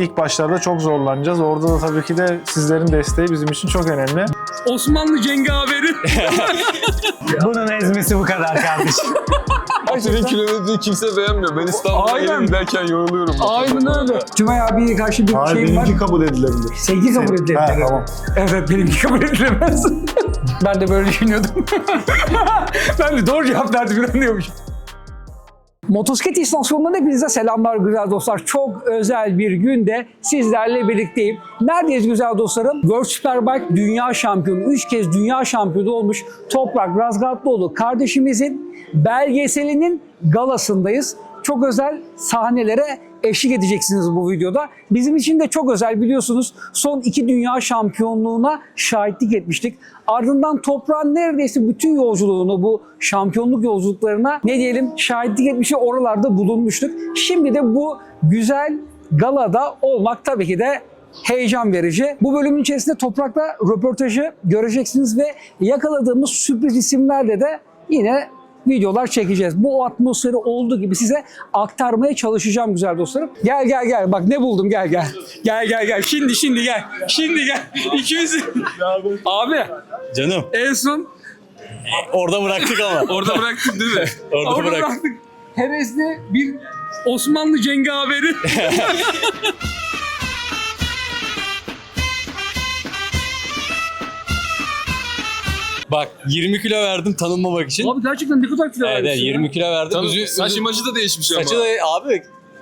İlk başlarda çok zorlanacağız. Orada da tabii ki de sizlerin desteği bizim için çok önemli. Osmanlı cengaveri. Bunun ezmesi bu kadar kardeşim. Senin kilometreyi kimse beğenmiyor. Ben İstanbul'a Aynen. gelin derken yoruluyorum. Aynen öyle. Tümay abiye karşı bir Hayır şeyim var. benimki kabul edilebilir. Sevgi kabul edilebilir. Ha, tamam. Evet benimki kabul edilemez. ben de böyle düşünüyordum. ben de doğru cevap verdim inanıyormuşum. Motosiklet istasyonundan hepinize selamlar güzel dostlar. Çok özel bir günde sizlerle birlikteyim. Neredeyiz güzel dostlarım? World Superbike Dünya Şampiyonu, 3 kez Dünya Şampiyonu olmuş Toprak Razgatlıoğlu kardeşimizin belgeselinin galasındayız. Çok özel sahnelere eşlik edeceksiniz bu videoda. Bizim için de çok özel biliyorsunuz son iki dünya şampiyonluğuna şahitlik etmiştik. Ardından toprağın neredeyse bütün yolculuğunu bu şampiyonluk yolculuklarına ne diyelim şahitlik etmiş oralarda bulunmuştuk. Şimdi de bu güzel galada olmak tabii ki de heyecan verici. Bu bölümün içerisinde Toprak'la röportajı göreceksiniz ve yakaladığımız sürpriz isimlerle de yine videolar çekeceğiz. Bu atmosferi olduğu gibi size aktarmaya çalışacağım güzel dostlarım. Gel gel gel bak ne buldum gel gel. Gel gel gel şimdi şimdi gel. Şimdi gel. 200 Abi Canım en son orada bıraktık ama. Orada bıraktık değil mi? Orada orada bırak. bıraktık. Hevesli bir Osmanlı cengaveri. Bak 20 kilo verdim tanınmamak için. Abi gerçekten ne kadar kilo Evet, evet vermişsin ya. 20 kilo verdim. Tabii, Üzü- saç üzü- imajı da değişmiş ama. Saçı da abi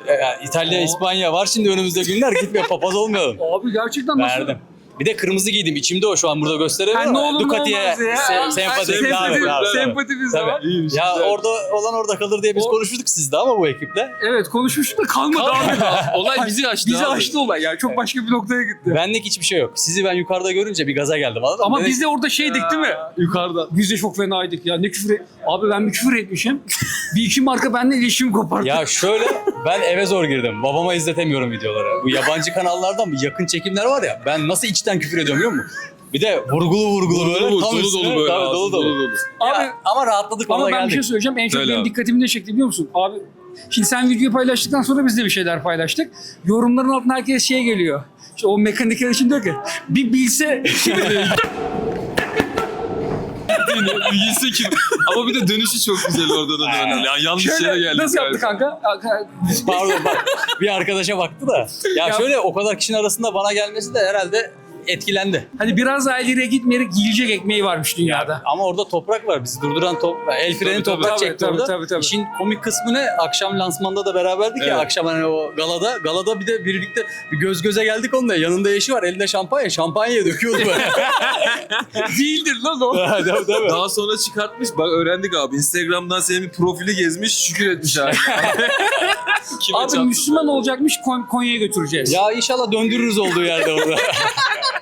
e, İtalya, İspanya var şimdi önümüzde günler gitme papaz olmayalım. Abi gerçekten nasıl? Verdim. Bir de kırmızı giydim. İçimde o şu an burada gösteremiyorum. Ha, ne olur ne Ducati'ye olmaz ya. se- sempatik. Sempati- devam et, devam et. Sempatimiz de Tabii. var. İyiymiş, Ya güzel. orada olan orada kalır diye biz O- konuşmuştuk sizde ama bu ekiple. Evet konuşmuştuk da kalmadı abi. Olay bizi açtı Bizi abi. açtı olay yani çok başka bir noktaya gitti. Benlik hiçbir şey yok. Sizi ben yukarıda görünce bir gaza geldim. Anladın mı? Ama biz de orada şeydik değil mi? Yukarıda. Biz de çok fenaydık ya. Ne küfür et- Abi ben bir küfür etmişim. bir iki marka benimle iletişim kopardı. Ya şöyle ben eve zor girdim. Babama izletemiyorum videoları. Bu yabancı kanallardan bu yakın çekimler var ya. Ben nasıl içten küfür ediyorum biliyor musun? Bir de vurgulu vurgulu böyle. Dolu tam dolu üstüne- dolu böyle. Tabii, ağzı dolu dolu. dolu. Abi Ya, ama rahatladık ama ben bir geldik. şey söyleyeceğim. En çok Söyle benim abi. dikkatimi ne çekti biliyor musun? Abi şimdi sen videoyu paylaştıktan sonra biz de bir şeyler paylaştık. Yorumların altına herkes şey geliyor. İşte o mekanikler için diyor ki bir bilse Bilgisi kim? Ama bir de dönüşü çok güzel orada da döner. Yani yanlış yere şöyle geldik. nasıl yaptı galiba. kanka? Pardon bak bir arkadaşa baktı da. Ya, Ya- şöyle o kadar kişinin arasında bana gelmesi de herhalde etkilendi. Hani biraz daha ileriye gitmeyerek yiyecek ekmeği varmış dünyada. Ama orada toprak var. Bizi durduran top, el freni Tabii, toprak Tabii, çekti tabii, orada. tabii, tabii. İşin komik kısmı ne? Akşam lansmanda da beraberdik ya. Evet. Akşam hani o galada. Galada bir de birlikte bir göz göze geldik onunla. Yanında eşi var. Elinde şampanya. Şampanyayı döküyordu böyle. Değildir lan o. tabii tabii. Daha sonra çıkartmış. Bak öğrendik abi. Instagram'dan senin bir profili gezmiş. Şükür etmiş abi. Kime Abi? Müslüman olacakmış Kon- Konya'ya götüreceğiz. Ya inşallah döndürürüz olduğu yerde orada.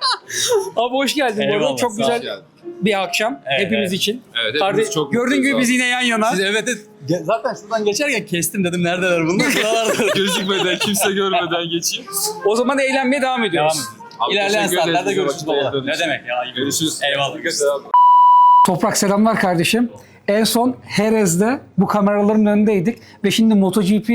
Abi hoş geldin bu arada. Eyvallah, Çok sağ güzel bir akşam Evet, hepimiz evet. için. Evet, Kardeş, hepimiz çok gördüğün mutluyuz gibi biz yine yan yana. Siz evet, evet. Ge- Zaten şuradan geçerken kestim dedim neredeler bunlar? Buralarda. Gözükmeden, kimse görmeden geçeyim. O zaman eğlenmeye devam Devam ediyoruz. Abi, İlerleyen teşekkür ederiz saatlerde bize görüşürüz vakit baba. Ne için. demek ya? iyi Görüşürüz. Eyvallah. Toprak selamlar kardeşim. En son Herez'de bu kameraların önündeydik ve şimdi MotoGP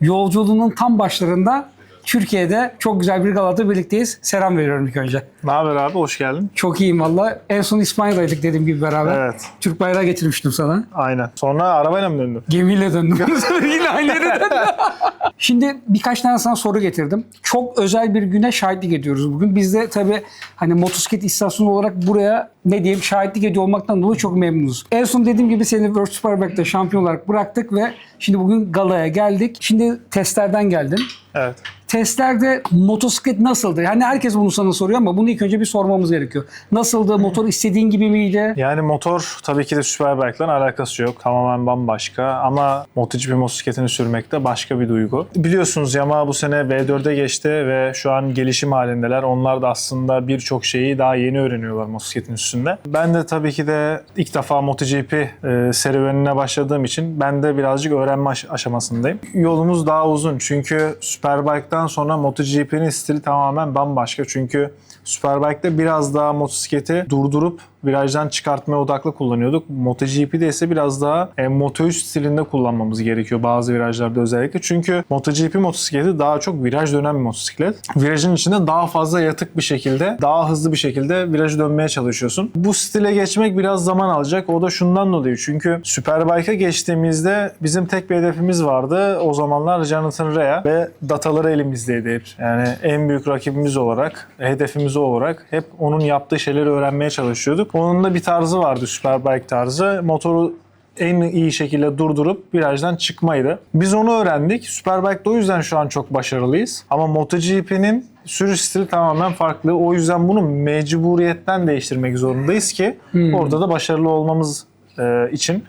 yolculuğunun tam başlarında Türkiye'de çok güzel bir galada birlikteyiz. Selam veriyorum ilk önce. Ne haber abi? Hoş geldin. Çok iyiyim valla. En son İspanya'daydık dediğim gibi beraber. Evet. Türk bayrağı getirmiştim sana. Aynen. Sonra arabayla mı döndün? Gemiyle döndüm. Yine aynı yere döndüm. Şimdi birkaç tane sana soru getirdim. Çok özel bir güne şahitlik ediyoruz bugün. Biz de tabii hani motosiklet istasyonu olarak buraya ne diyeyim şahitlik ediyor olmaktan dolayı çok memnunuz. En son dediğim gibi seni World Superbike'da şampiyon olarak bıraktık ve şimdi bugün galaya geldik. Şimdi testlerden geldin. Evet. Testlerde motosiklet nasıldı? Yani herkes bunu sana soruyor ama bunu ilk önce bir sormamız gerekiyor. Nasıldı? Motor istediğin gibi miydi? Yani motor tabii ki de Superbike'la alakası yok. Tamamen bambaşka ama MotoGP motosikletini sürmek de başka bir duygu. Biliyorsunuz Yamaha bu sene V4'e geçti ve şu an gelişim halindeler. Onlar da aslında birçok şeyi daha yeni öğreniyorlar motosikletin üstünde. Ben de tabii ki de ilk defa MotoGP e, serüvenine başladığım için ben de birazcık öğrenme aş- aşamasındayım. Yolumuz daha uzun çünkü Superbike'dan sonra MotoGP'nin stili tamamen bambaşka. Çünkü Superbike'de biraz daha motosikleti durdurup virajdan çıkartmaya odaklı kullanıyorduk. MotoGP'de ise biraz daha e, Moto3 stilinde kullanmamız gerekiyor bazı virajlarda özellikle. Çünkü MotoGP motosikleti daha çok viraj dönen bir motosiklet. Virajın içinde daha fazla yatık bir şekilde, daha hızlı bir şekilde virajı dönmeye çalışıyorsun. Bu stile geçmek biraz zaman alacak. O da şundan dolayı. Çünkü Superbike'a geçtiğimizde bizim tek bir hedefimiz vardı. O zamanlar Jonathan Rea ve dataları elimizdeydi. Yani en büyük rakibimiz olarak, hedefimiz olarak hep onun yaptığı şeyleri öğrenmeye çalışıyorduk. Onun da bir tarzı vardı Superbike tarzı. Motoru en iyi şekilde durdurup virajdan çıkmaydı. Biz onu öğrendik. Superbike'da o yüzden şu an çok başarılıyız. Ama MotoGP'nin sürüş stili tamamen farklı. O yüzden bunu mecburiyetten değiştirmek zorundayız ki orada da başarılı olmamız e, için.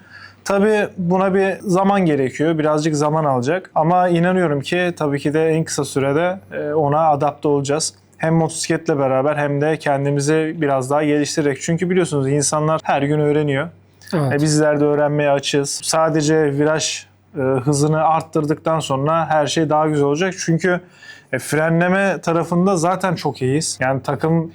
Tabii buna bir zaman gerekiyor. Birazcık zaman alacak. Ama inanıyorum ki tabii ki de en kısa sürede e, ona adapte olacağız. Hem motosikletle beraber hem de kendimizi biraz daha geliştirerek. Çünkü biliyorsunuz insanlar her gün öğreniyor. Evet. E, bizler de öğrenmeye açığız. Sadece viraj e, hızını arttırdıktan sonra her şey daha güzel olacak. Çünkü e, frenleme tarafında zaten çok iyiyiz. Yani takım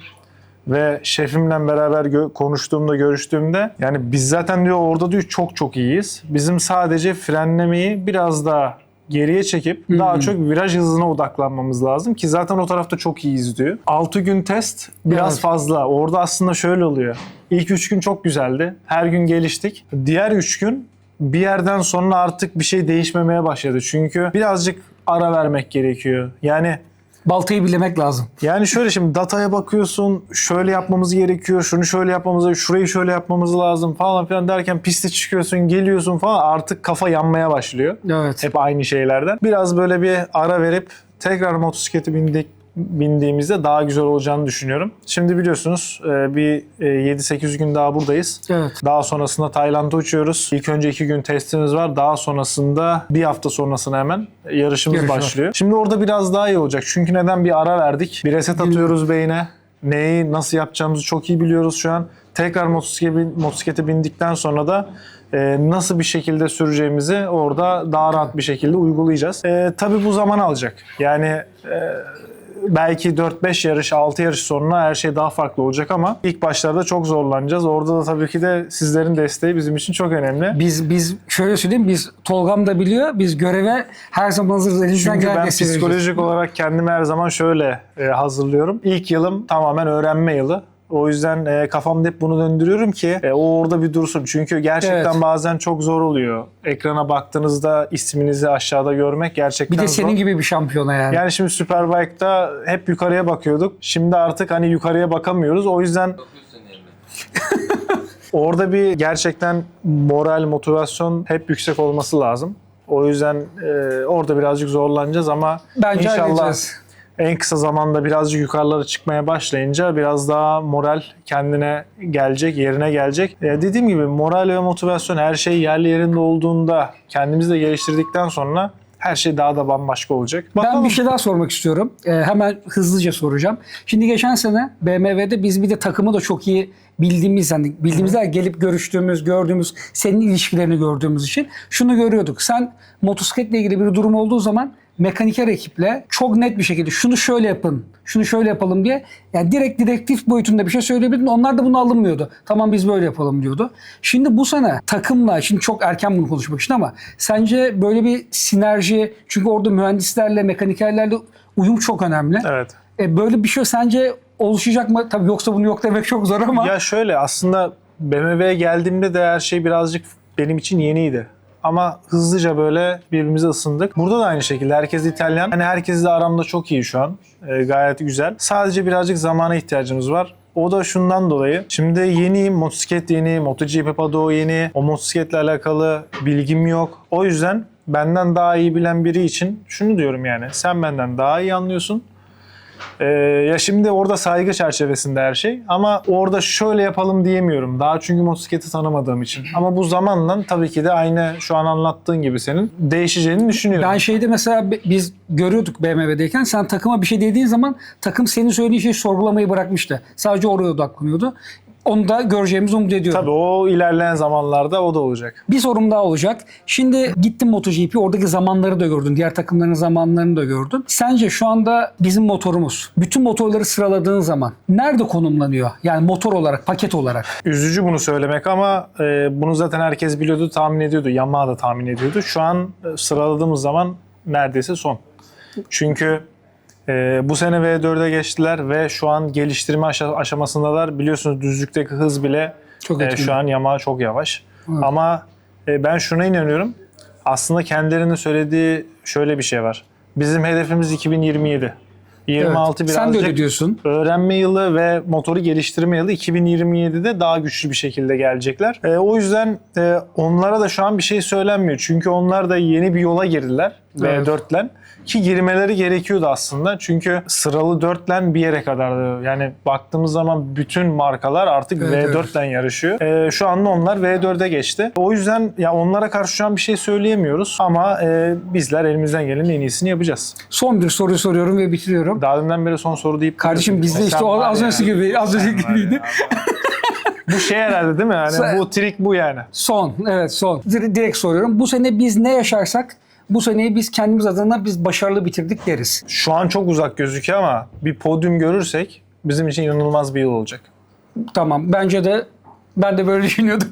ve şefimle beraber gö- konuştuğumda, görüştüğümde yani biz zaten diyor orada diyor çok çok iyiyiz. Bizim sadece frenlemeyi biraz daha geriye çekip daha çok viraj hızına odaklanmamız lazım ki zaten o tarafta çok iyiyiz diyor. 6 gün test biraz Evet. fazla. Orada aslında şöyle oluyor. İlk 3 gün çok güzeldi. Her gün geliştik. Diğer 3 gün bir yerden sonra artık bir şey değişmemeye başladı. Çünkü birazcık ara vermek gerekiyor. Yani Baltayı bilemek lazım. yani şöyle şimdi dataya bakıyorsun, şöyle yapmamız gerekiyor, şunu şöyle yapmamız, şurayı şöyle yapmamız lazım falan filan derken piste çıkıyorsun, geliyorsun falan artık kafa yanmaya başlıyor. Evet. Hep aynı şeylerden. Biraz böyle bir ara verip tekrar motosiklete bindik bindiğimizde daha güzel olacağını düşünüyorum. Şimdi biliyorsunuz e, bir e, 7-8 gün daha buradayız. Evet. Daha sonrasında Tayland'a uçuyoruz. İlk önce 2 gün testimiz var. Daha sonrasında bir hafta sonrasına hemen yarışımız Yarış var. başlıyor. Şimdi orada biraz daha iyi olacak. Çünkü neden bir ara verdik? Bir reset atıyoruz beyine. Neyi nasıl yapacağımızı çok iyi biliyoruz şu an. Tekrar motosiklete bindikten sonra da e, nasıl bir şekilde süreceğimizi orada daha rahat bir şekilde uygulayacağız. E, tabii bu zaman alacak. Yani e, belki 4-5 yarış, 6 yarış sonra her şey daha farklı olacak ama ilk başlarda çok zorlanacağız. Orada da tabii ki de sizlerin desteği bizim için çok önemli. Biz biz şöyle söyleyeyim biz Tolgam da biliyor. Biz göreve her zaman hazırız. Elimizden Çünkü gelen ben desteği vereceğiz. psikolojik olarak kendimi her zaman şöyle e, hazırlıyorum. İlk yılım tamamen öğrenme yılı. O yüzden e, kafamda hep bunu döndürüyorum ki e, o orada bir dursun. Çünkü gerçekten Evet. bazen çok zor oluyor. Ekrana baktığınızda isminizi aşağıda görmek gerçekten Bir de zor. senin gibi bir şampiyona yani. Yani şimdi Superbike'da hep yukarıya bakıyorduk. Şimdi artık hani yukarıya bakamıyoruz. O yüzden orada bir gerçekten moral, motivasyon hep yüksek olması lazım. O yüzden e, orada birazcık zorlanacağız ama Bence inşallah halledeceğiz. En kısa zamanda birazcık yukarılara çıkmaya başlayınca biraz daha moral kendine gelecek, yerine gelecek. E, dediğim gibi moral ve motivasyon her şey yerli yerinde olduğunda kendimizi de geliştirdikten sonra her şey daha da bambaşka olacak. Ben bir şey daha sormak istiyorum. Ee, hemen hızlıca soracağım. Şimdi geçen sene BMW'de biz bir de takımı da çok iyi bildiğimiz yani bildiğimizler gelip görüştüğümüz, gördüğümüz, senin ilişkilerini gördüğümüz için şunu görüyorduk. Sen motosikletle ilgili bir durum olduğu zaman mekaniker ekiple çok net bir şekilde şunu şöyle yapın, şunu şöyle yapalım diye yani direkt direktif boyutunda bir şey söyleyebilirdin. Onlar da bunu alınmıyordu. Tamam biz böyle yapalım diyordu. Şimdi bu sene takımla, şimdi çok erken bunu konuşmak için ama sence böyle bir sinerji çünkü orada mühendislerle, mekanikerlerle uyum çok önemli. Evet. E, böyle bir şey sence oluşacak mı? Tabii yoksa bunu yok demek çok zor ama. Ya şöyle aslında BMW'ye geldiğimde de her şey birazcık benim için yeniydi. Ama hızlıca böyle birbirimize ısındık. Burada da aynı şekilde herkes İtalyan. Hani herkes de aramda çok iyi şu an. Ee, gayet güzel. Sadece birazcık zamana ihtiyacımız var. O da şundan dolayı. Şimdi yeniyim, motosiklet yeni, MotoGP Paddock yeni. O motosikletle alakalı bilgim yok. O yüzden benden daha iyi bilen biri için şunu diyorum yani. Sen benden daha iyi anlıyorsun. Ee, ya şimdi orada saygı çerçevesinde her şey ama orada şöyle yapalım diyemiyorum. Daha çünkü motosikleti tanımadığım için. Ama bu zamanla tabii ki de aynı şu an anlattığın gibi senin değişeceğini düşünüyorum. Ben şeyde mesela bi- biz görüyorduk BMW'deyken sen takıma bir şey dediğin zaman takım senin söylediğin şeyi sorgulamayı bırakmıştı. Sadece oraya odaklanıyordu. Onu da göreceğimizi umut ediyorum. Tabii o ilerleyen zamanlarda o da olacak. Bir sorum daha olacak. Şimdi gittin MotoGP oradaki zamanları da gördün. Diğer takımların zamanlarını da gördün. Sence şu anda bizim motorumuz bütün motorları sıraladığın zaman nerede konumlanıyor? Yani motor olarak, paket olarak. Üzücü bunu söylemek ama e, bunu zaten herkes biliyordu, tahmin ediyordu. Yamaha da tahmin ediyordu. Şu an e, sıraladığımız zaman neredeyse son. Çünkü e, bu sene V4'e geçtiler ve şu an geliştirme aşa- aşamasındalar. Biliyorsunuz düzlükteki hız bile Çok e, şu an Yamaha çok yavaş. Ama e, ben şuna inanıyorum. Aslında kendilerinin söylediği şöyle bir şey var. Bizim hedefimiz 2027. 26 Evet. birazcık Sen de öyle diyorsun. öğrenme yılı ve motoru geliştirme yılı 2027'de daha güçlü bir şekilde gelecekler. E, o yüzden e, onlara da şu an bir şey söylenmiyor. Çünkü onlar da yeni bir yola girdiler Evet. V4'len. Ki girmeleri gerekiyordu aslında. Çünkü sıralı 4'len bir yere kadardı. Yani baktığımız zaman bütün markalar artık Evet, V4'len yarışıyor. E, şu anda onlar V4'e geçti. O yüzden ya onlara karşı şu an bir şey söyleyemiyoruz. Ama e, bizler elimizden gelenin en iyisini yapacağız. Son bir soru soruyorum ve bitiriyorum. Daha dünden beri son soru deyip Kardeşim bizde işte o az ya. önceki gibi, az var gibiydi. bu şey herhalde değil mi? Yani bu trik bu yani. Son, evet son. Dir- Direkt soruyorum. Bu sene biz ne yaşarsak bu seneyi biz kendimiz adına biz başarılı bitirdik deriz. Şu an çok uzak gözüküyor ama bir podyum görürsek bizim için inanılmaz bir yıl olacak. Tamam. Bence de ben de böyle düşünüyordum.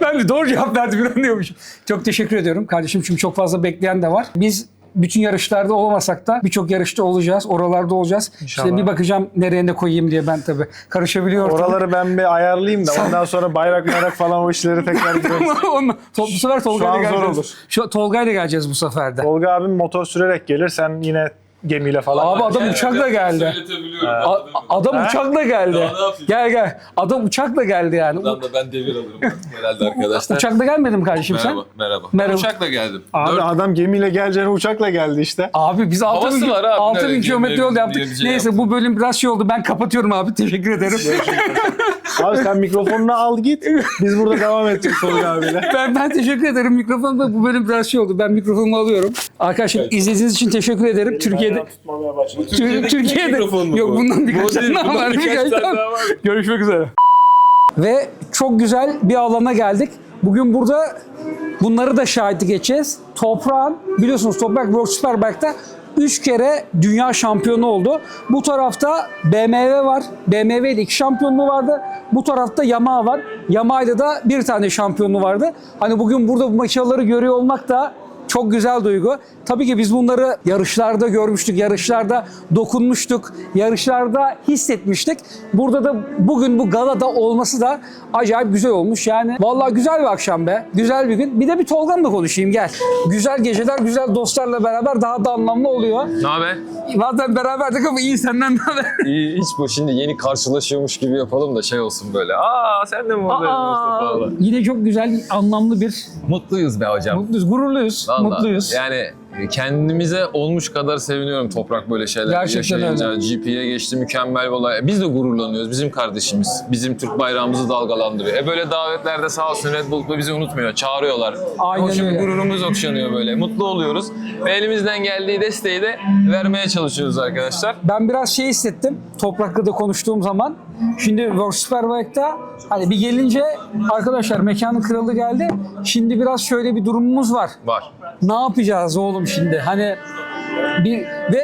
ben de doğru cevap verdim inanıyormuşum. Çok teşekkür ediyorum kardeşim çünkü çok fazla bekleyen de var. Biz bütün yarışlarda olamasak da birçok yarışta olacağız. Oralarda olacağız. İnşallah. İşte bir bakacağım nereye ne koyayım diye ben tabii karışabiliyorum. Oraları ben bir ayarlayayım da ondan sonra bayrak bayrak falan o işleri tekrar. Onunla- bu sefer an zor geleceğiz. olur. Şu Tolga'yla geleceğiz bu sefer de. Tolga abim motor sürerek gelir sen yine gemiyle falan. Abi adam uçakla geldi. Söyletebiliyorum. A- adam Ha? uçakla geldi. Daha ne yapayım? Gel gel. Adam uçakla geldi yani. Buradan da ben devir alırım herhalde arkadaşlar. Uçakla gelmedin mi kardeşim sen? Merhaba, merhaba. Merhaba. Ben uçakla geldim. Abi Dört- adam gemiyle geleceğine uçakla geldi işte. Abi biz 6000 Havası bin, var abi. 6000 Nereye kilometre yol yaptık. şey Neyse bu bölüm biraz şey oldu. Ben kapatıyorum abi. Teşekkür ederim. Abi sen mikrofonunu al git. Biz burada devam edeceğiz Tolga abiyle. ben ben teşekkür ederim. Mikrofon da bu bölüm biraz şey oldu. Ben mikrofonumu alıyorum. Arkadaşlar izlediğiniz için teşekkür ederim. Türkiye'de tutmamaya başladı. Tür- Türkiye'de mu yok bu? bundan birkaç tane daha var. birkaç tane daha var. Görüşmek üzere. Ve çok güzel bir alana geldik. Bugün burada bunları da şahitlik edeceğiz. Toprağın, biliyorsunuz Toprak World Superbike'da 3 kere dünya şampiyonu oldu. Bu tarafta BMW var. BMW'de iki şampiyonluğu vardı. Bu tarafta Yamaha var. Yamaha'yla da bir tane şampiyonluğu vardı. Hani bugün burada bu maçaları görüyor olmak da çok güzel duygu. Tabii ki biz bunları yarışlarda görmüştük, yarışlarda dokunmuştuk, yarışlarda hissetmiştik. Burada da bugün bu galada olması da acayip güzel olmuş. Yani vallahi güzel bir akşam be. Güzel bir gün. Bir de bir Tolga'mla konuşayım gel. Güzel geceler, güzel dostlarla beraber daha da anlamlı oluyor. Ne haber? Zaten beraberdik ama iyi senden ne haber? İyi, hiç bu şimdi yeni karşılaşıyormuş gibi yapalım da şey olsun böyle. Aa sen de mi oradaydın Mustafa abi? yine çok güzel, anlamlı bir Mutluyuz be hocam. mutluyuz, gururluyuz, Vallahi. Mutluyuz. Yani kendimize olmuş kadar seviniyorum toprak böyle şeyler Gerçekten yaşayınca. GP'ye geçti mükemmel bir olay. Biz de gururlanıyoruz. Bizim kardeşimiz. Bizim Türk bayrağımızı dalgalandırıyor. E böyle davetlerde sağ olsun Red Bull bizi unutmuyor. Çağırıyorlar. Aynen Hoş- öyle. Gururumuz okşanıyor böyle. Mutlu oluyoruz. Ve elimizden geldiği desteği de vermeye çalışıyoruz arkadaşlar. Ben biraz şey hissettim Toprak'la da konuştuğum zaman. Şimdi World Superbike'da hani bir gelince arkadaşlar mekanın kralı geldi. Şimdi biraz şöyle bir durumumuz var. Var. Ne yapacağız oğlum şimdi? Hani bir ve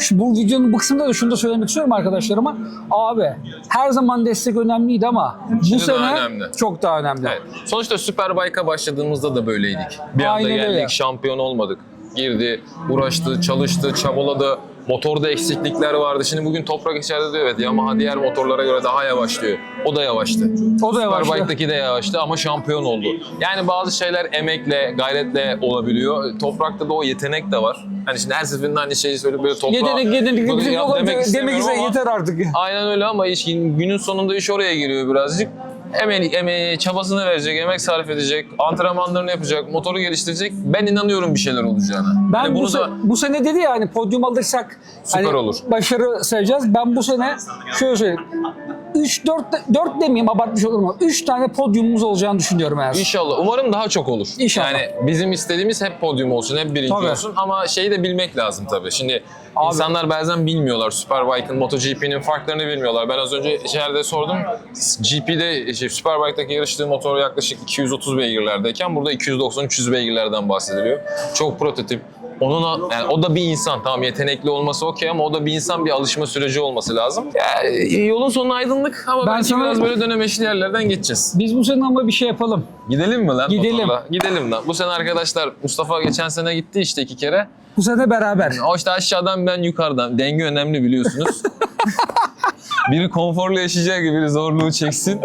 şu- bu videonun bu kısmında da şunu da söylemek istiyorum arkadaşlarıma. Abi her zaman destek önemliydi ama bu sene daha önemli. çok daha önemli. Evet. Sonuçta Superbike'a başladığımızda da böyleydik. Bir anda Aynen geldik, öyle. şampiyon olmadık. Girdi, uğraştı, çalıştı, çabaladı. Motorda eksiklikler vardı. Şimdi bugün Toprak içeride diyor evet Yamaha diğer motorlara göre daha yavaş diyor. O da yavaştı. O da yavaştı. Superbike'daki de yavaştı ama şampiyon oldu. Yani bazı şeyler emekle, gayretle olabiliyor. Toprakta da o yetenek de var. Hani şimdi her seferinde aynı şeyi söyleyip böyle toprağa... Yetenek yetenek bizim yok demek demek, istemiyorum ama- yeter artık. Aynen öyle ama iş, günün sonunda iş oraya giriyor birazcık. Emeği, emeği, çabasını verecek, emek sarf edecek, antrenmanlarını yapacak, motoru geliştirecek. Ben inanıyorum bir şeyler olacağına. Ben Hani bu, bunu se- da bu sene dedi ya hani podyum alırsak Süper hani olur. başarı sayacağız. Ben bu sene şöyle söyleyeyim. 3 4 4 demeyeyim abartmış olurum ama 3 tane podyumumuz olacağını düşünüyorum eğer. inşallah, umarım daha çok olur. İnşallah. Yani bizim istediğimiz hep podyum olsun, hep birinci Tabii. olsun ama şeyi de bilmek lazım tabii. Şimdi Abi. İnsanlar bazen bilmiyorlar. Superbike'ın, MotoGP'nin farklarını bilmiyorlar. Ben az önce içeride sordum. GP'de, şey, Superbike'daki yarıştığı motor yaklaşık 230 beygirlerdeyken burada 290-300 beygirlerden bahsediliyor. Çok prototip. Onun yani o da bir insan tamam yetenekli olması okey ama o da bir insan bir alışma süreci olması lazım. Yani yolun sonu aydınlık ama Ben sana- biraz böyle dönemeçli yerlerden geçeceğiz. Biz bu sene ama bir şey yapalım. Gidelim mi lan Gidelim. motorla? Gidelim lan. Bu sene arkadaşlar Mustafa geçen sene gitti işte iki kere. Bu sene beraber. O işte aşağıdan ben yukarıdan. Denge önemli biliyorsunuz. biri konforlu yaşayacak gibi biri zorluğu çeksin.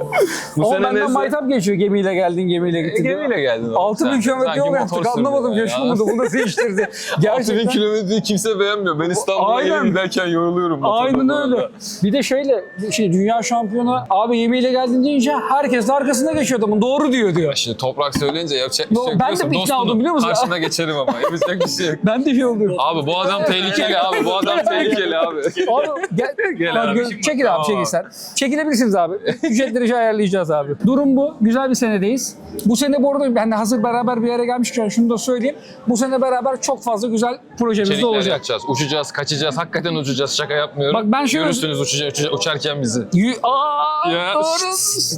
Bu sene benden neyse. maytap geçiyor. Gemiyle geldin, gemiyle gittin. Gemiyle geldin. 6000 Sen- kilometre yol yaptık. Anlamadım. Coşku mudur? Bu da değiştirdi. 6000 Gerçekten. kilometreyi kimse beğenmiyor. Ben İstanbul'a Aynen. gelip giderken yoruluyorum. motorda Aynen bu arada. öyle. Bir de şöyle, şimdi dünya şampiyonu abi yemeğiyle geldin deyince herkes de arkasında geçiyor adamın. Doğru diyor diyor. Şimdi toprak söyleyince yapacak bir No, şey yok. ben de Diyorsun, bir ikna dostum, oldum biliyor musun? Karşına geçerim ama. Yapacak bir şey yok. Ben de şey oluyor. Abi bu adam tehlikeli abi. Bu adam tehlikeli abi. Abi gel, Gel abi, şimdi çekil abi çekil sen. Çekilebilirsiniz abi. Ücretleri şey ayarlayacağız abi. Durum bu. Güzel bir senedeyiz. Bu sene bu arada ben de hazır beraber bir yere gelmişken şunu da söyleyeyim. Bu sene beraber çok fazla güzel projemiz de olacak. yapacağız. Uçacağız, kaçacağız. Hakikaten uçacağız. Şaka yapmıyorum. Bak ben şöyle- Görürsünüz uçacak, uçacak- uçarken bizi. Yü- Aa, Ya, doğru.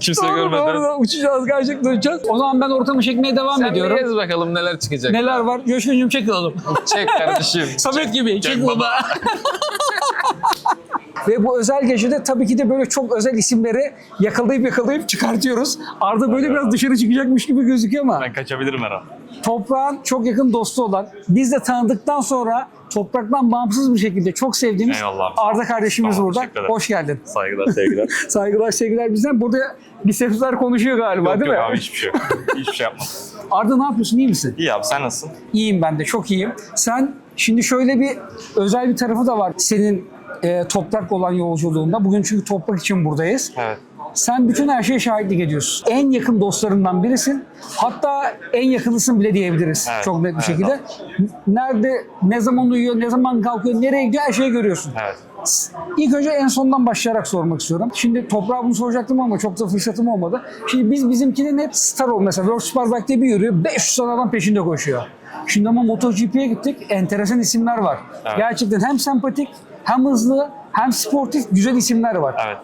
kimse doğru, görmeden. Doğru, doğru. uçacağız gerçekten uçacağız. O zaman ben ortamı çekmeye devam Sen ediyorum. bir gez bakalım neler çıkacak. Neler var? Coşkuncuğum çek alalım. Çek kardeşim. Samet gibi. Çek, Çek baba. Ve bu özel gecede tabii ki de böyle çok özel isimleri yakalayıp yakalayıp çıkartıyoruz. Arda böyle biraz dışarı çıkacakmış gibi gözüküyor ama Ben kaçabilirim herhalde. Toprağın çok yakın dostu olan, biz de tanıdıktan sonra Toprak'tan bağımsız bir şekilde çok sevdiğimiz Eyvallah. Arda kardeşimiz Tamam, burada. teşekkür ederim. Hoş geldin. Saygılar, sevgiler. Saygılar, sevgiler bizden. Burada bisepsler konuşuyor galiba yok değil yok mi? abi hiçbir şey yok. Hiçbir şey yapmadım. Arda ne yapıyorsun? İyi misin? İyi abi sen nasılsın? İyiyim ben de, çok iyiyim. Sen şimdi şöyle bir özel bir tarafı da var senin e, toprak olan yolculuğunda. Bugün çünkü toprak için buradayız. Evet. Sen bütün her şeye şahitlik ediyorsun. En yakın dostlarından birisin. Hatta en yakınısın bile diyebiliriz Evet, çok net bir evet, şekilde. Nerede, ne zaman uyuyor, ne zaman kalkıyor, nereye gidiyor her şeyi görüyorsun. Evet. İlk önce en sondan başlayarak sormak istiyorum. Şimdi toprağa bunu soracaktım ama çok da fırsatım olmadı. Şimdi biz bizimkinin hep star ol mesela. World Superbike'de bir yürüyor, 500 tane adam peşinde koşuyor. Şimdi ama MotoGP'ye gittik, enteresan isimler var. Evet. Gerçekten hem sempatik, hem hızlı, hem sportif güzel isimler var. Evet.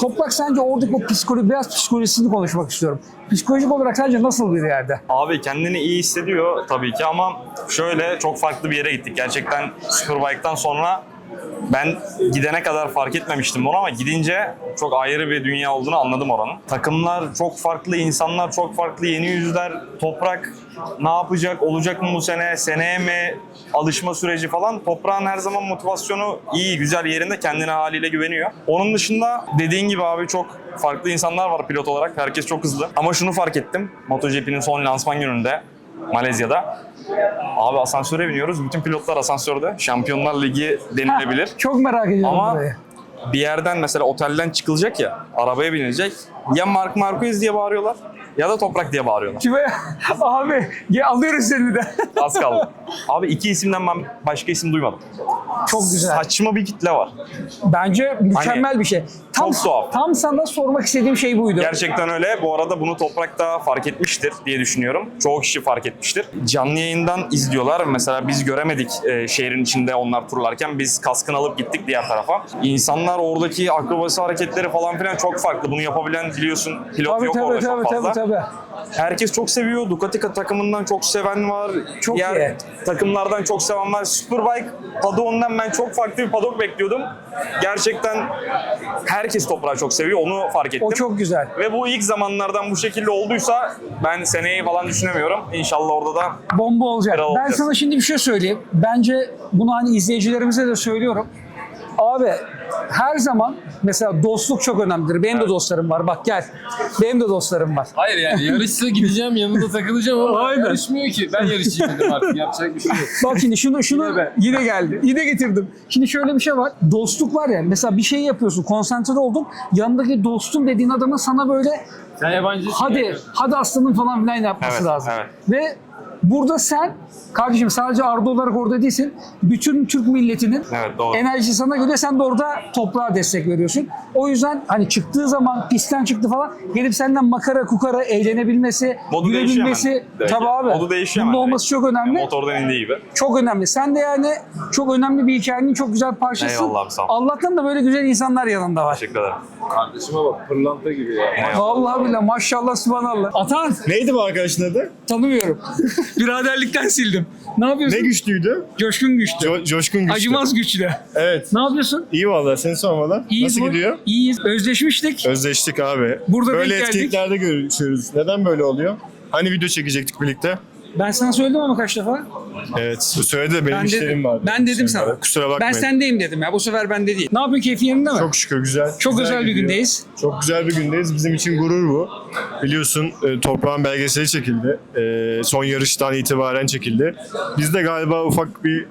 Toprak sence oradaki o psikoloji, biraz psikolojisini konuşmak istiyorum. Psikolojik olarak sence nasıl bir yerde? Abi kendini iyi hissediyor tabii ki ama şöyle çok farklı bir yere gittik. Gerçekten Superbike'tan sonra ben gidene kadar fark etmemiştim onu ama gidince çok ayrı bir dünya olduğunu anladım oranın. Takımlar çok farklı, insanlar çok farklı, yeni yüzler, toprak ne yapacak, olacak mı bu sene, seneye mi, alışma süreci falan. Toprağın her zaman motivasyonu iyi, güzel yerinde, kendine haliyle güveniyor. Onun dışında dediğin gibi abi çok farklı insanlar var pilot olarak. Herkes çok hızlı. Ama şunu fark ettim. MotoGP'nin son lansman gününde Malezya'da. Abi asansöre biniyoruz. Bütün pilotlar asansörde. Şampiyonlar Ligi denilebilir. Çok merak ediyorum Ama burayı. Bir yerden mesela otelden çıkılacak ya, arabaya binilecek. Ya Mark Marquez diye bağırıyorlar ya da Toprak diye bağırıyorlar. Kime? Abi ya alıyoruz seni de. Az kaldı. Abi iki isimden ben başka isim duymadım. Çok güzel. Saçma bir kitle var. Bence mükemmel bir şey. Tam, Çok tuhaf. Tam sana sormak istediğim şey buydu. Gerçekten öyle. Bu arada bunu Toprak da fark etmiştir diye düşünüyorum. Çoğu kişi fark etmiştir. Canlı yayından izliyorlar. Mesela biz göremedik e, şehrin içinde onlar turlarken. Biz kaskını alıp gittik diğer tarafa. İnsanlar oradaki akrobasi hareketleri falan filan çok farklı. Bunu yapabilen biliyorsun pilot Tabii yok tabii orada tabii çok fazla. tabii tabii. Herkes çok seviyor. Ducati takımından çok seven var. Çok Diğer iyi. takımlardan çok seven var. Superbike paddoğundan ben çok farklı bir paddock bekliyordum. Gerçekten herkes toprağı çok seviyor. Onu fark ettim. O çok güzel. Ve bu ilk zamanlardan bu şekilde olduysa ben seneyi falan düşünemiyorum. İnşallah orada da Bomba olacak. Ben sana şimdi bir şey söyleyeyim. Bence bunu hani izleyicilerimize de söylüyorum. Abi her zaman mesela dostluk çok önemlidir. Benim de dostlarım var. Bak gel. Benim de dostlarım var. Hayır yani yarışsa gideceğim yanında takılacağım ama Aynen. yarışmıyor ki. Ben yarışayım dedim artık yapacak bir şey yok. Bak şimdi şunu şunu yine, geldi. Yine getirdim. Şimdi şöyle bir şey var. Dostluk var ya. Mesela bir şey yapıyorsun. Konsantre oldun. Yanındaki dostum dediğin adamın sana böyle Sen yabancı hadi hadi aslanım falan filan yapması Evet, lazım. evet. Ve Burada sen kardeşim sadece Arda olarak orada değilsin. Bütün Türk milletinin Evet doğru. enerjisi sana göre sen de orada toprağa destek veriyorsun. O yüzden hani çıktığı zaman pistten çıktı falan gelip senden makara kukara eğlenebilmesi, Modu gülebilmesi tabii abi. Modu değişiyor Bunun olması direkt. çok önemli. Motordan indiği gibi. Çok önemli. Sen de yani çok önemli bir hikayenin çok güzel parçasısın. Eyvallah abi, sağ ol. Allah'tan da böyle güzel insanlar yanında var. Teşekkür ederim. Kardeşime bak pırlanta gibi ya. Vallahi bile maşallah subhanallah. Atan Neydi bu arkadaşın adı? tanımıyorum. Biraderlikten sildim. Ne yapıyorsun? Ne güçlüydü? Coşkun güçlü. Co- coşkun güçlü. Acımaz güçlü. Evet. Ne yapıyorsun? İyi valla seni sormadan. İyiyiz Nasıl bu- gidiyor? İyiyiz. Özleşmiştik. Özleştik abi. Burada böyle denk geldik. etkinliklerde görüşüyoruz. Neden böyle oluyor? Hani video çekecektik birlikte? Ben sana söyledim ama kaç defa. Evet. Söyledi de benim Ben işlerim dedim, vardı. ben dedim sana. var. Kusura Ben bakmayın. sendeyim dedim ya. Bu sefer bende değil. Ne yapıyorsun? Keyfin yerinde mi? Çok şükür güzel. Çok güzel özel bir gidiyor. gündeyiz. Çok güzel bir gündeyiz. Bizim için gurur bu. Biliyorsun e, toprağın belgeseli çekildi. E, son yarıştan itibaren çekildi. Biz de galiba ufak bir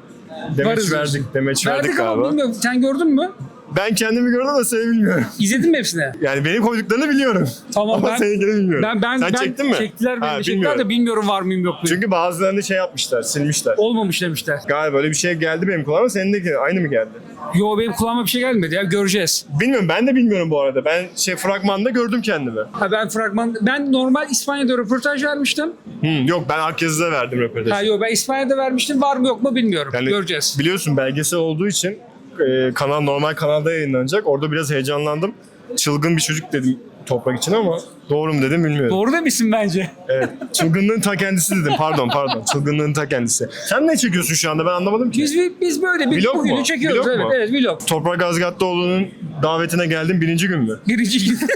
demeç Varız verdik. diyorsun. Demeç verdik, Verdik ama galiba. bilmiyorum. Sen gördün mü? Ben kendimi gördüm ama seni bilmiyorum. İzledin mi hepsini? Yani benim koyduklarını biliyorum. Tamam Ama ben, seninkini bilmiyorum. ben, ben, Sen ben çektin mi? Çektiler beni Ha, çektiler de bilmiyorum var mıyım yok muyum. Çünkü bazılarını şey yapmışlar, silmişler. Olmamış demişler. Galiba öyle bir şey geldi benim kulağıma. Senin de aynı mı geldi? Yo benim kulağıma bir şey gelmedi ya göreceğiz. Bilmiyorum ben de bilmiyorum bu arada. Ben şey fragmanda gördüm kendimi. Ha ben fragman ben normal İspanya'da röportaj vermiştim. Hmm, yok ben Akyazı'da verdim Ha röportajı. yo ben İspanya'da vermiştim. Var mı yok mu bilmiyorum. Yani Göreceğiz. Biliyorsun belgesel olduğu için e, kanal normal kanalda yayınlanacak. Orada biraz heyecanlandım. Çılgın bir çocuk dedim toprak için ama doğru mu dedim bilmiyorum. Doğru demişsin bence. Evet. Çılgınlığın ta kendisi dedim. Pardon pardon. Çılgınlığın ta kendisi. Sen ne çekiyorsun şu anda ben anlamadım ki. Biz biz böyle bir Vlog bugünü mu? çekiyoruz. Vlog evet mu? evet vlog. Toprak Azgatlıoğlu'nun davetine geldim birinci gün mü? Birinci gün.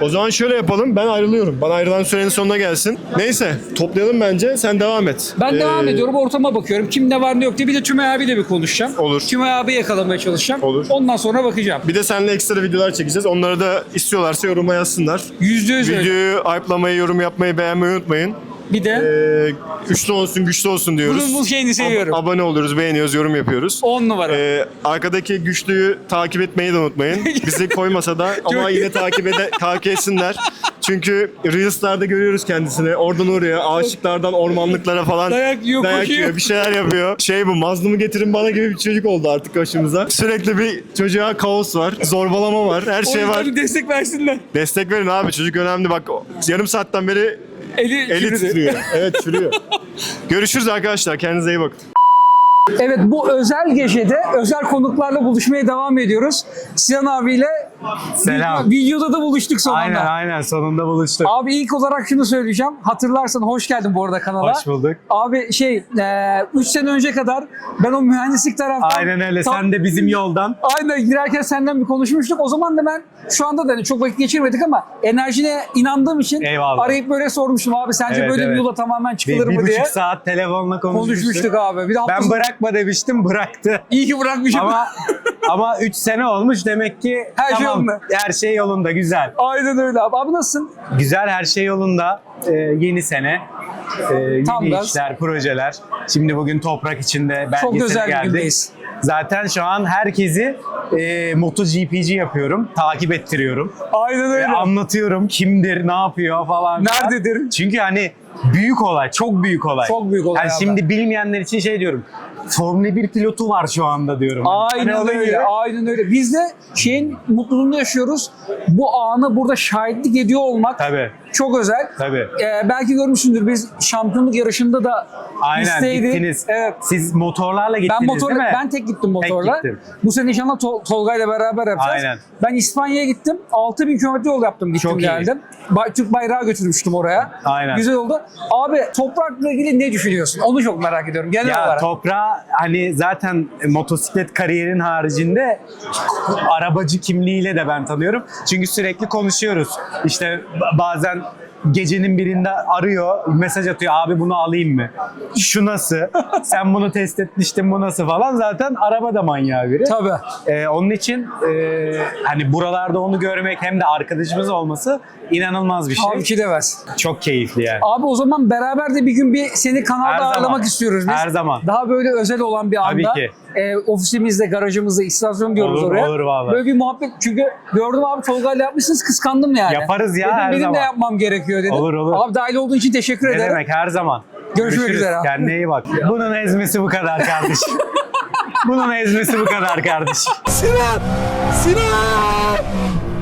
O zaman şöyle yapalım. Ben ayrılıyorum. Bana ayrılan sürenin sonuna gelsin. Neyse toplayalım bence. Sen devam et. Ben Ee, devam ediyorum ortama bakıyorum. Kim ne var ne yok diye. Bir de Tümay abiyle bir konuşacağım. Olur. Tümay abi yakalamaya çalışacağım. Olur. Ondan sonra bakacağım. Bir de seninle ekstra videolar çekeceğiz. Onları da istiyorlarsa yoruma yazsınlar. Yüzde yüz öyle. Videoyu hype'lamayı, yorum yapmayı, beğenmeyi unutmayın. Bir de Ee, güçlü olsun, güçlü olsun diyoruz. bunun bu şeyini seviyorum. Ab- abone oluyoruz, beğeniyoruz, yorum yapıyoruz. 10 numara. Ee, arkadaki güçlüyü takip etmeyi de unutmayın. Bizi koymasa da ama yine takip ede takip etsinler. Çünkü Reels'larda görüyoruz kendisini. Oradan oraya, ağaçlıklardan ormanlıklara falan Dayak yiyor, dayak koşuyor. bir şeyler yapıyor. Şey bu, mazlumu getirin bana gibi bir çocuk oldu artık başımıza. Sürekli bir çocuğa kaos var, zorbalama var, her şey var. bir destek versinler. Destek verin abi, çocuk önemli. Bak yarım saatten beri Eli, eli titriyor. Evet, çürüyor. Görüşürüz arkadaşlar, kendinize iyi bakın. Evet bu özel gecede özel konuklarla buluşmaya devam ediyoruz. Sinan abiyle Selam. videoda da buluştuk sonunda. Aynen aynen sonunda buluştuk. Abi ilk olarak şunu söyleyeceğim. Hatırlarsan hoş geldin bu arada kanala. Hoş bulduk. Abi şey 3 sene önce kadar ben o mühendislik taraftan... Aynen öyle. Tam- Sen de bizim yoldan. Aynen girerken senden bir konuşmuştuk. O zaman da ben şu anda da hani çok vakit geçirmedik ama enerjine inandığım için Eyvallah. arayıp böyle sormuştum abi sence Evet, böyle bir evet. yola tamamen Bir, çıkılır bir mı diye. buçuk saat telefonla konuşmuştuk. Konuşmuştuk abi. Bir de Ben sonu- bırakma demiştim bıraktı. İyi ki bırakmışım. ama ama 3 sene olmuş demek ki Her şey tamam, yolunda. her şey yolunda güzel. Aynen öyle abi. Abi nasılsın? Güzel her şey yolunda. Ee, yeni sene. Ee, Tam yeni gaz. işler, projeler. Şimdi bugün toprak içinde Çok özel bir geldik. gündeyiz. Zaten şu an herkesi e, MotoGP'ci yapıyorum. Takip ettiriyorum. Aynen Ve öyle. anlatıyorum kimdir, ne yapıyor falan. filan. Nerededir? Çünkü hani büyük olay, çok büyük olay. Çok büyük olay Yani abi. şimdi bilmeyenler için şey diyorum. Formula 1 pilotu var şu anda diyorum. Aynen Hani öyle. gibi. Aynen öyle. Biz de şeyin mutluluğunu yaşıyoruz. Bu anı burada şahitlik ediyor olmak Tabii, çok özel. tabii. Ee, belki görmüşsündür biz şampiyonluk yarışında da Aynen listeydik. gittiniz. Evet. Siz motorlarla gittiniz Ben motorla, değil mi? ben tek gittim motorla. gittim. Bu sene inşallah Tol- Tolga'yla beraber yapacağız. Aynen. Ben İspanya'ya gittim. 6000 kilometre yol yaptım gittim Çok iyi. geldim. Ba- Türk bayrağı götürmüştüm oraya. Aynen. Güzel oldu. Abi toprakla ilgili ne düşünüyorsun? Onu çok merak ediyorum genel Ya olarak. toprağa hani zaten motosiklet kariyerin haricinde arabacı kimliğiyle de ben tanıyorum. Çünkü sürekli konuşuyoruz. İşte ba- bazen gecenin birinde arıyor, mesaj atıyor. Abi bunu alayım mı? Şu nasıl? Sen bunu test etmiştin bu nasıl falan. Zaten araba da manyağı biri. Tabii. Ee, onun için e, hani buralarda onu görmek hem de arkadaşımız olması inanılmaz bir şey. Abi ki de versin. Çok keyifli yani. Abi o zaman beraber de bir gün bir seni kanalda Her zaman. ağırlamak istiyoruz biz. Her zaman. Daha böyle özel olan bir anda. Tabii ki. E, ofisimizde, garajımızda, istasyon diyoruz Olur, oraya. olur vallahi. Böyle bir muhabbet. Çünkü gördüm abi Tolga'yla yapmışsınız kıskandım yani. Yaparız ya, dedim, her benim zaman. de yapmam gerekiyor dedim. Olur, olur. Abi dahil olduğun için teşekkür Ne ederim. demek her zaman. Görüşmek üzere. abi. Kendine iyi bak. Bunun ezmesi bu kadar kardeşim. Bunun ezmesi bu kadar kardeşim.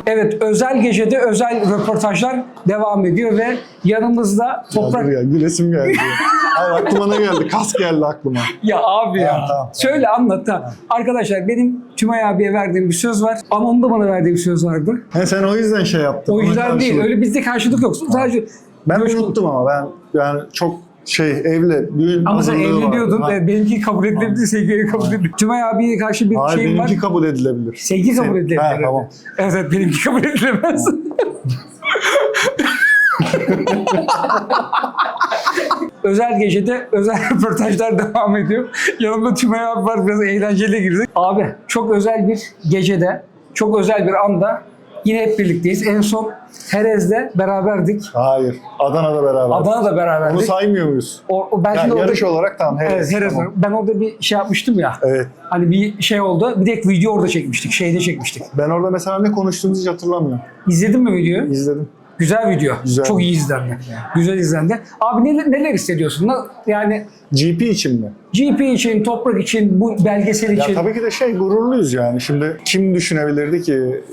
Evet özel gecede özel röportajlar devam ediyor ve yanımızda Toprak... Ya gülesim geldi. Hayır aklıma ne geldi? Kas geldi aklıma. Ya abi ya. Tamam, tamam. Söyle anlat da. Arkadaşlar benim Tümay abiye verdiğim bir söz var. Ama onun da bana verdiği bir söz vardı. He sen o yüzden şey yaptın. O yüzden değil. Öyle bizde karşılık yok. Sadece Ben Coşkun- unuttum ama ben yani çok şey evli düğün Ama sen var. evleniyordun. Ha. Benimki kabul edilebilir, sevgiye kabul edilebilir. Tümay abiye karşı bir Hayır şeyim var. benimki kabul edilebilir. Sevgi kabul edilebilir. Ha, tamam. Evet, evet benimki kabul edilemez. özel gecede özel röportajlar devam ediyor. Yanımda Tümay abi var biraz eğlenceli girdik. Abi çok özel bir gecede, çok özel bir anda yine hep birlikteyiz. En son Herez'de beraberdik. Hayır. Adana'da beraber. Adana'da beraberdik. saymıyor muyuz? O, o ben Ya, şimdi orada- yarış olarak tamam. Evet, Herez, Herez. tamam. Ben orada bir şey yapmıştım ya. Evet. Hani bir şey oldu. Bir de video orada çekmiştik. Şeyde çekmiştik. Ben orada mesela ne konuştuğumuzu hiç hatırlamıyorum. İzledin mi videoyu? İzledim. Güzel video. Güzel. Çok iyi izlendi. Güzel izlendi. Abi neler, neler hissediyorsun? Na- Yani GP için mi? GP için, Toprak için, bu belgesel Ya için. tabii ki de şey gururluyuz yani. Şimdi kim düşünebilirdi ki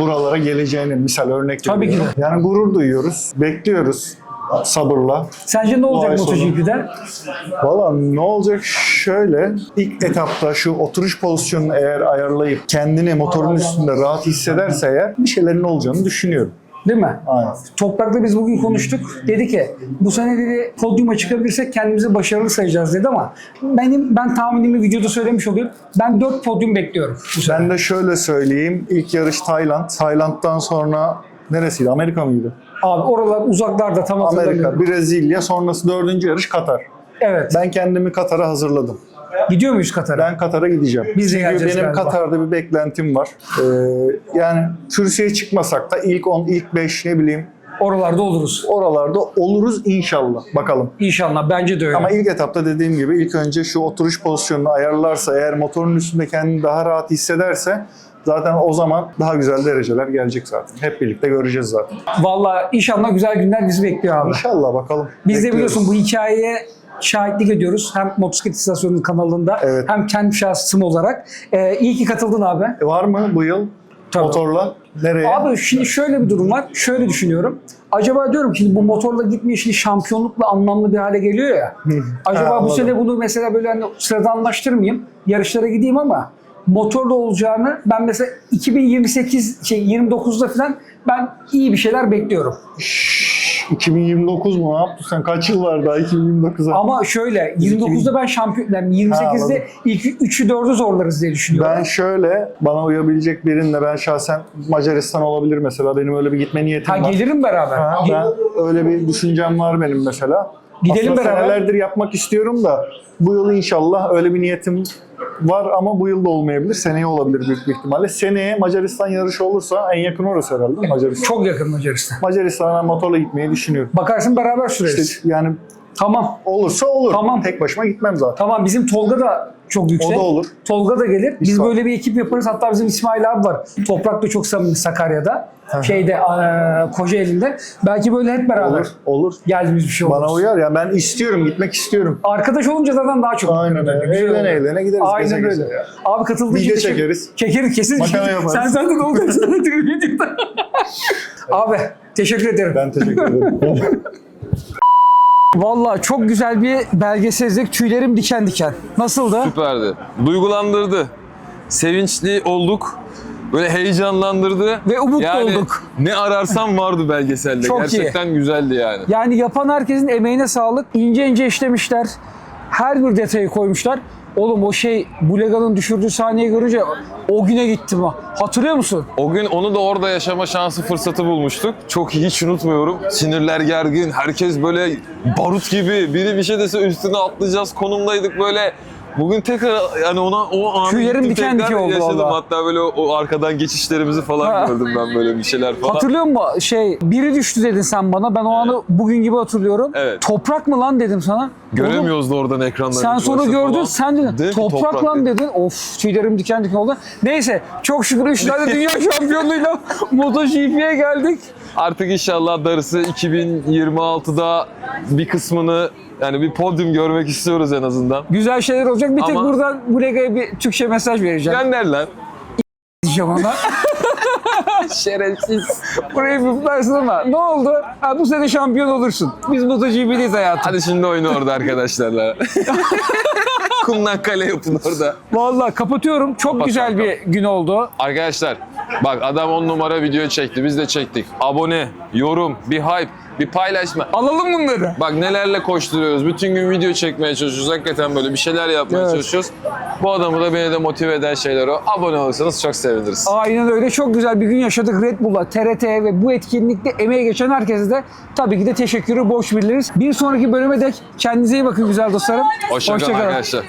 buralara geleceğini misal örnek Tabii ki veriyorum. Yani gurur duyuyoruz. Bekliyoruz sabırla. Sence ne olacak Vay? Valla ne olacak şöyle ilk etapta şu oturuş pozisyonunu eğer ayarlayıp kendini motorun üstünde rahat hissederse eğer bir şeylerin olacağını düşünüyorum. Değil mi? Aynen. Toprak'la biz bugün konuştuk. Dedi ki bu sene dedi podyuma çıkabilirsek kendimizi başarılı sayacağız dedi ama benim ben tahminimi videoda söylemiş oluyorum. Ben 4 podyum bekliyorum bu sene. Ben de şöyle söyleyeyim. İlk yarış Tayland. Tayland'dan sonra neresiydi? Amerika mıydı? Abi oralar uzaklarda tam hatırlamıyorum. Amerika, Brezilya, sonrası dördüncü yarış Katar. Evet. Ben kendimi Katar'a hazırladım. Gidiyor muyuz Katar'a? Ben Katar'a gideceğim. Biz de Çünkü geleceğiz benim galiba. Katar'da bir beklentim var. Ee, yani kürsüye çıkmasak da ilk 10, ilk 5 ne bileyim Oralarda oluruz. oralarda oluruz inşallah. Bakalım. İnşallah bence de öyle. Ama ilk etapta dediğim gibi ilk önce şu oturuş pozisyonunu ayarlarsa, eğer motorun üstünde kendini daha rahat hissederse zaten o zaman daha güzel dereceler gelecek zaten. Hep birlikte göreceğiz zaten. Vallahi inşallah güzel günler bizi bekliyor abi. İnşallah bakalım. Biz de Bekliyoruz. biliyorsun bu hikayeye şahitlik ediyoruz. Hem Motosiklet İstasyonu'nun kanalında Evet. hem kendi şahsım olarak. Ee, iyi ki katıldın abi. E, var mı bu yıl Tabii. motorla? Nereye? Abi şimdi şöyle bir durum var. Şöyle düşünüyorum. Acaba diyorum ki bu motorla gitme işini şampiyonlukla anlamlı bir hale geliyor ya. Acaba Ha, bu sene bunu mesela böyle hani sıradanlaştırmayayım. Yarışlara gideyim ama motorla olacağını ben mesela 2028 şey 29'da falan ben iyi bir şeyler bekliyorum. Şşş, 2029 mu? Ne yaptın sen? Kaç yıl var daha 2029'a? Ama şöyle 29'da ben şampiyon yani 28'de anladım. ilk 3'ü 4'ü zorlarız diye düşünüyorum. Ben şöyle, bana uyabilecek birinle ben şahsen Macaristan olabilir mesela. Benim öyle bir gitme niyetim ha var. gelirim beraber. Ha, ben öyle bir düşüncem var benim mesela. Gidelim Aslında beraber. senelerdir yapmak istiyorum da bu yıl inşallah öyle bir niyetim var ama bu yıl da olmayabilir. Seneye olabilir büyük bir ihtimalle. Seneye Macaristan yarışı olursa en yakın orası herhalde Macaristan? Çok yakın Macaristan. Macaristan'a motorla gitmeyi düşünüyorum. Bakarsın beraber süreriz. İşte yani Tamam. olursa olur. Tamam. Tek başıma gitmem zaten. Tamam bizim Tolga da çok yüksek. O da olur. Tolga da gelir. Biz İsmail. böyle bir ekip yaparız. Hatta bizim İsmail abi var. Toprak da çok samimi Sakarya'da. Şeyde eee, Kocaeli'nde. Belki böyle hep beraber Olur. Olur. geldiğimiz bir şey olur. Bana uyar ya ben istiyorum gitmek istiyorum. Arkadaş olunca zaten daha çok. Aynen öyle. Güzel Eğlene eğlene gideriz. Aynen öyle. ya. Abi katıldığın için Video çekeriz. Çekeriz kesin. Sen yaparız. zaten olacaksın videoda. Abi teşekkür ederim. Ben teşekkür ederim. Vallahi çok güzel bir belgesel izledik. Tüylerim diken diken. Nasıldı? Süperdi. Duygulandırdı. Sevinçli olduk. Böyle heyecanlandırdı. Ve umutlu yani olduk. Ne ararsam vardı belgeselde. Çok iyi. Gerçekten güzeldi yani. Yani yapan herkesin emeğine sağlık. İnce ince işlemişler. Her bir detayı koymuşlar. Oğlum o şey Bulega'nın düşürdüğü sahneyi görünce o güne gittim ha. Hatırlıyor musun? O gün onu da orada yaşama şansı fırsatı bulmuştuk. Çok hiç unutmuyorum. Sinirler gergin. Herkes böyle barut gibi. Biri bir şey dese üstüne atlayacağız konumdaydık böyle. Bugün tekrar yani ona o anı Tüylerim gittim, diken tekrar diken oldu yaşadım. valla. Hatta böyle o, o arkadan geçişlerimizi falan Ha. gördüm ben böyle bir şeyler falan. Hatırlıyor musun? Şey biri düştü dedin sen bana. Ben o anı bugün gibi hatırlıyorum. Evet. Toprak mı lan dedim sana. Oğlum, Göremiyoruz da oradan ekranları. Sen sonra gördün sen dedin. Değil mi? Toprak, Toprak lan dedin. Of tüylerim diken diken oldu. Neyse çok şükür 3 tane dünya şampiyonluğuyla MotoGP'ye geldik. Artık inşallah darısı 2026'da bir kısmını Yani bir podyum görmek istiyoruz en azından. Güzel şeyler olacak. Bir tek Ama- buradan bu Lega'ya bir Türkçe mesaj vereceğim. Gönder lan. diyeceğim ona. Şerefsiz. Burayı versin ama ne oldu? Ha, bu sene şampiyon olursun. Biz MotoGP'deyiz hayatım. Hadi şimdi oyunu orada arkadaşlarla. Kumdan kale yapın orada. Vallahi kapatıyorum. Çok güzel bir gün oldu. Arkadaşlar bak adam 10 numara video çekti. Biz de çektik. Abone, yorum, bir hype, bir paylaşma. Alalım bunları. Bak nelerle koşturuyoruz. Bütün gün video çekmeye çalışıyoruz. Hakikaten böyle bir şeyler yapmaya Evet. çalışıyoruz. Bu adamı da beni de motive eden şeyler o. Abone olursanız çok seviniriz. Aynen öyle. Çok güzel bir gün yaşadık Red Bull'la, TRT'ye ve bu etkinlikte emeği geçen herkese de tabii ki de teşekkürü borç biliriz. Bir sonraki bölüme dek kendinize iyi bakın güzel dostlarım. Hoşçakalın Hoşça kalın. arkadaşlar.